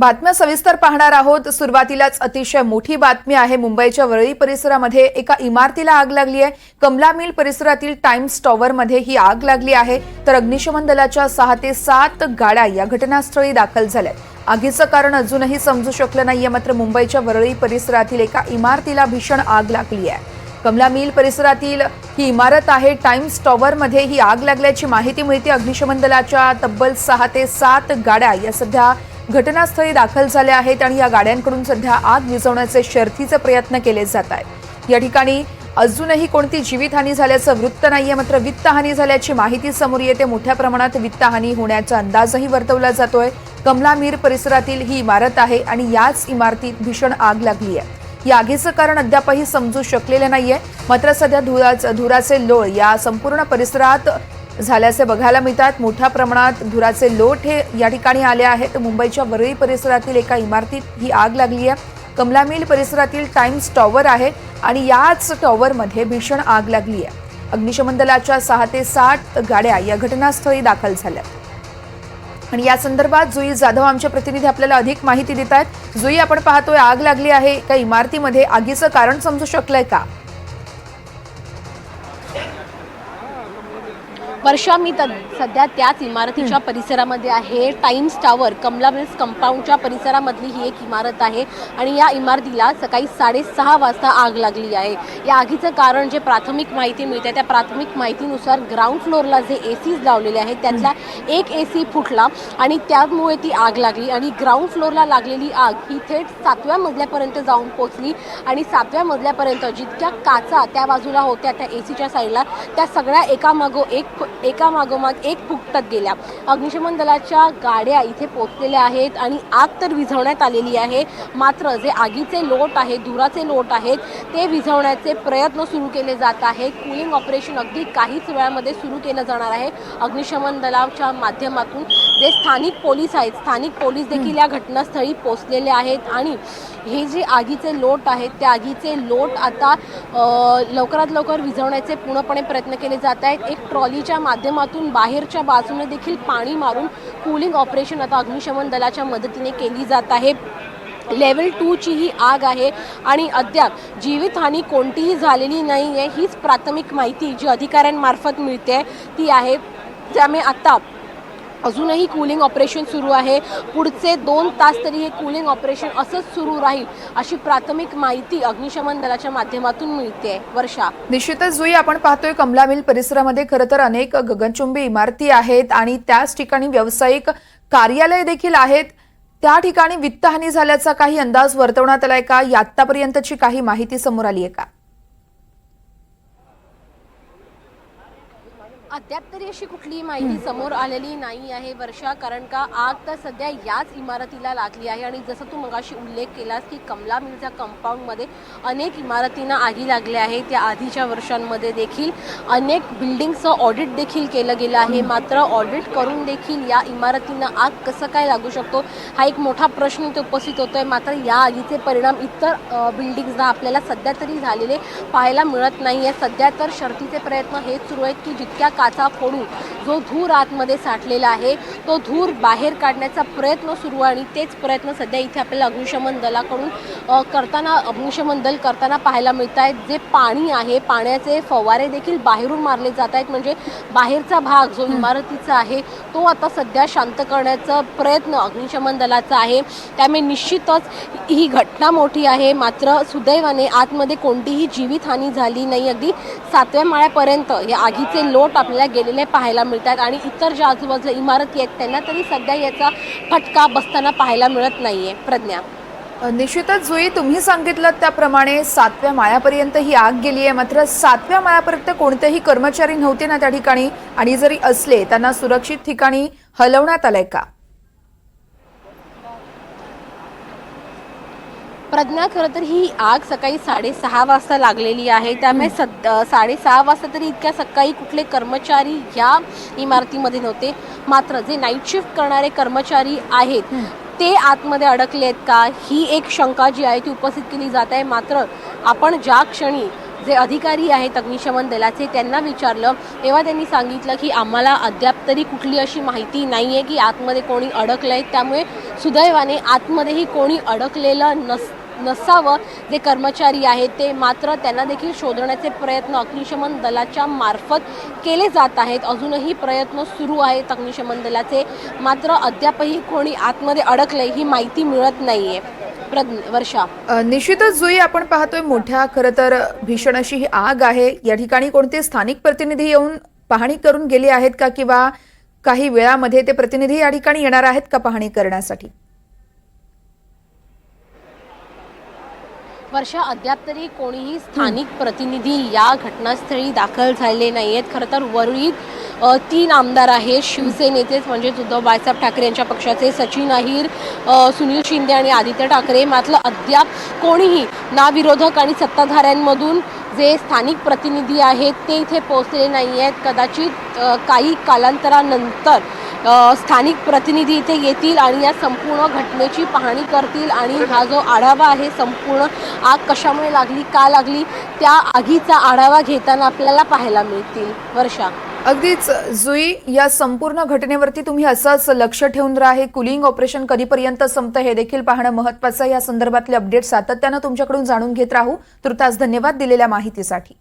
बातम्या सविस्तर पाहणार आहोत. सुरुवातीलाच अतिशय मोठी बातमी आहे. मुंबईच्या वरळी परिसरामध्ये एका इमारतीला आग लागली आहे. कमला मिल परिसरातील टाइम्स टॉवरमध्ये ही आग लागली आहे. तर अग्निशमन दलाच्या सहा ते सात गाड्या या घटनास्थळी दाखल झाल्या आगीचं कारण अजूनही समजू शकलं नाहीये. मात्र मुंबईच्या वरळी परिसरातील एका इमारतीला भीषण आग लागली आहे. कमला मिल परिसरातील ही इमारत आहे. टाइम्स टॉवरमध्ये ही आग लागल्याची माहिती मिळते. अग्निशमन दलाच्या तब्बल सहा ते सात गाड्या या सध्या घटनास्थळी दाखल झाल्या आहेत आणि या गाड्यांकडून सध्या आग विझवण्याचे शर्थीचे प्रयत्न केले जात आहेत. या ठिकाणी अजूनही कोणती जीवितहानी झाल्याचं वृत्त नाहीये मात्र वित्तहानी झाल्याची माहिती समोर येते. मोठ्या प्रमाणात वित्तहानी होण्याचा अंदाजही वर्तवला जातोय. कमला मीर परिसरातील ही इमारत आहे आणि याच इमारतीत भीषण आग लागली आहे. या आगीचं कारण अद्यापही समजू शकलेलं नाहीये मात्र सध्या धुराच धुराचे लोळ या संपूर्ण परिसरात झाल्याचे बघायला मिळतात. मोठ्या प्रमाणात धुराचे लोट हे या ठिकाणी आले आहेत. मुंबईच्या वरळी परिसरातील एका इमारतीत ही आग लागली आहे. कमला मिल परिसरातील टाइम्स टॉवर आहे आणि याच टॉवरमध्ये भीषण आग लागली आहे. अग्निशमन दलाच्या सहा ते साठ गाड्या या घटनास्थळी दाखल झाल्या. आणि या संदर्भात जुई जाधव आमचे प्रतिनिधी आपल्याला अधिक माहिती देत आहेत. जुई आपण पाहतोय आग लागली आहे. एका इमारतीमध्ये आगीचं कारण समजू शकलंय का? वर्षा मी त सध्या त्याच इमारतीच्या परिसरामध्ये आहे. टाइम्स टावर कमला मिल्स कंपाऊंडच्या परिसरामधली ही एक इमारत आहे आणि या इमारतीला सकाळी साडेसहा वाजता आग लागली आहे. या आगीचं कारण जे प्राथमिक माहिती मिळते त्या प्राथमिक माहितीनुसार ग्राउंड फ्लोअरला जे ए सीज लावलेले आहेत त्यातला एक ए सी फुटला आणि त्यामुळे ती आग लागली आणि ग्राउंड फ्लोअरला लागलेली आग ही थेट सातव्या मजल्यापर्यंत जाऊन पोचली आणि सातव्या मजल्यापर्यंत जितक्या काचा त्या बाजूला होत्या त्या ए सीच्या साईडला त्या सगळ्या एकामागो एक एका मागोमाग एक फुकटत गेल्या. अग्निशमन दलाच्या गाड्या इथे पोचलेल्या आहेत आणि आग तर विझवण्यात आलेली आहे. मात्र जे आगीचे लोट आहेत धुराचे लोट आहेत ते विझवण्याचे प्रयत्न सुरू केले जात आहेत. कुलिंग ऑपरेशन अगदी काहीच वेळामध्ये सुरू केलं जाणार आहे. अग्निशमन दलाच्या माध्यमातून जे स्थानिक पोलीस आहेत स्थानिक पोलीस देखील या घटनास्थळी पोचलेले आहेत आणि हे जे आगीचे लोट आहेत त्या आगीचे लोट आता लवकरात लवकर विझवण्याचे पूर्णपणे प्रयत्न केले जात आहेत. एक ट्रॉलीच्या माध्यमातून बाहेरच्या बाजूने देखील पाणी मारून कूलिंग ऑपरेशन आता अग्निशमन दलाच्या मदतीने केली जात आहे. लेवल टूची ही आग आहे आणि अद्याप जीवितहानी कोणतीही झालेली नाही आहे हीच प्राथमिक माहिती जी अधिकाऱ्यांमार्फत मिळते ती आहे. त्यामुळे आत्ता अजूनही कूलिंग ऑपरेशन सुरू आहे. पुढचे दोन तास तरी हे कूलिंग ऑपरेशन असंच सुरू राहील अशी प्राथमिक माहिती अग्निशमन दलाच्या माध्यमातून मिळते वर्षा. निश्चितच जुई आपण पाहतोय कमला मिल परिसरामध्ये खरं तर अनेक गगनचुंबी इमारती आहेत आणि त्याच ठिकाणी व्यावसायिक कार्यालय देखील आहेत. त्या ठिकाणी वित्तहानी झाल्याचा काही अंदाज वर्तवण्यात आलाय का? आतापर्यंतची काही माहिती समोर आली आहे का? अद्याप तरी अशी कुठलीही माहिती समोर आलेली नाही आहे वर्षा कारण का आग तर सध्या याच इमारतीला लागली आहे. आणि जसं तू मगाशी उल्लेख केलास की कमला मिलच्या कंपाऊंडमध्ये अनेक इमारतींना आगी लागल्या आहे. त्या आधीच्या वर्षांमध्ये देखील अनेक बिल्डिंगचं ऑडिट देखील केलं गेलं आहे. मात्र ऑडिट करून देखील या इमारतींना आग कसं काय लागू शकतो? हा एक मोठा प्रश्न इथे उपस्थित होतोय. मात्र या आगीचे परिणाम इतर बिल्डिंग्सना आपल्याला सध्या तरी झालेले पाहायला मिळत नाही आहे सध्या तर शर्थीचे प्रयत्न हेच सुरू आहेत की जितक्या काचा फोडून जो धूर आतमध्ये साठलेला आहे तो धूर बाहेर काढण्याचा प्रयत्न सुरू आणि तेच प्रयत्न सध्या इथे आपल्याला अग्निशमन दलाकडून करताना अग्निशमन दल करताना पाहायला मिळत आहेत जे पाणी आहे पाण्याचे फवारे देखील बाहेरून मारले जात आहेत म्हणजे बाहेरचा भाग जो इमारतीचा आहे तो आता सध्या शांत करण्याचा प्रयत्न अग्निशमन दलाचा आहे. त्यामुळे निश्चितच ही घटना मोठी आहे. मात्र सुदैवाने आतमध्ये कोणतीही जीवितहानी झाली नाही. अगदी सातव्या माळ्यापर्यंत या आगीचे लोट आपल्याला गेलेले पाहायला मिळतात आणि इतर ज्या आजूबाजूला इमारती आहेत त्यांना तरी सध्या याचा फटका बसताना पाहायला मिळत नाही आहे प्रज्ञा निश्चितच जुई तुम्ही सांगितलं त्याप्रमाणे सातव्या माळ्यापर्यंत ही आग गेली आहे. मात्र सातव्या माळ्यापर्यंत कोणतेही कर्मचारी नव्हते ना त्या ठिकाणी आणि जरी असले त्यांना सुरक्षित ठिकाणी हलवण्यात आलंय का? प्रज्ञा खरं तर ही आग सकाळी साडेसहा वाजता लागलेली आहे. त्यामुळे सद साडेसहा वाजता तरी इतक्या सकाळी कुठले कर्मचारी ह्या इमारतीमध्ये नव्हते. मात्र जे नाईट शिफ्ट करणारे कर्मचारी आहेत ते आतमध्ये अडकले आहेत का? ही एक शंका जी आहे ती उपस्थित केली जात आहे. मात्र आपण ज्या क्षणी जे अधिकारी आहेत अग्निशमन दलाचे त्यांना विचारलं तेव्हा त्यांनी सांगितलं की आम्हाला अद्याप तरी कुठली अशी माहिती नाही आहे की आतमध्ये कोणी अडकलं आहे त्यामुळे सुदैवाने आतमध्येही कोणी अडकलेलं नस नसावं. जे कर्मचारी आहेत ते मात्र त्यांना देखील शोधण्याचे प्रयत्न अग्निशमन दलाच्या मार्फत केले जात आहेत. अजूनही प्रयत्न सुरू आहेत अग्निशमन दलाचे. मात्र अद्यापही कोणी आतमध्ये अडकले ही माहिती मिळत नाहीये. प्रज्ञ वर्षा. निश्चितच जुई आपण पाहतोय मोठ्या खरं तर भीषण अशी ही आग आहे. या ठिकाणी कोणते स्थानिक प्रतिनिधी येऊन पाहणी करून गेले आहेत का? किंवा काही वेळामध्ये ते प्रतिनिधी या ठिकाणी येणार आहेत का पाहणी करण्यासाठी? वर्षा अद्याप तरी कोणीही स्थानिक प्रतिनिधी या घटनास्थळी दाखल झालेले नाही आहेत खरं तर वरळीत तीन आमदार आहेत. शिवसेनेचेच म्हणजेच उद्धव बाळासाहेब ठाकरे यांच्या पक्षाचे सचिन अहिर सुनील शिंदे आणि आदित्य ठाकरे. मात्र अद्याप कोणीही ना विरोधक आणि सत्ताधाऱ्यांमधून जे स्थानिक प्रतिनिधी आहेत ते इथे पोहोचलेले नाही आहेत कदाचित काही कालांतरानंतर स्थानिक प्रतिनिधी इथे येतील आणि या संपूर्ण घटनेची पाहणी करतील आणि हा जो आढावा आहे संपूर्ण आग कशामुळे लागली का लागली त्या आगीचा आढावा घेताना आपल्याला पाहायला मिळतील. वर्षा. अगदीच जुई या संपूर्ण घटनेवरती तुम्ही असंच लक्ष ठेवून राहा. कुलिंग ऑपरेशन कधीपर्यंत संपतं हे देखील पाहणं महत्वाचं या संदर्भातले अपडेट सातत्यानं तुमच्याकडून जाणून घेत राहू. तुर्तास धन्यवाद दिलेल्या माहितीसाठी.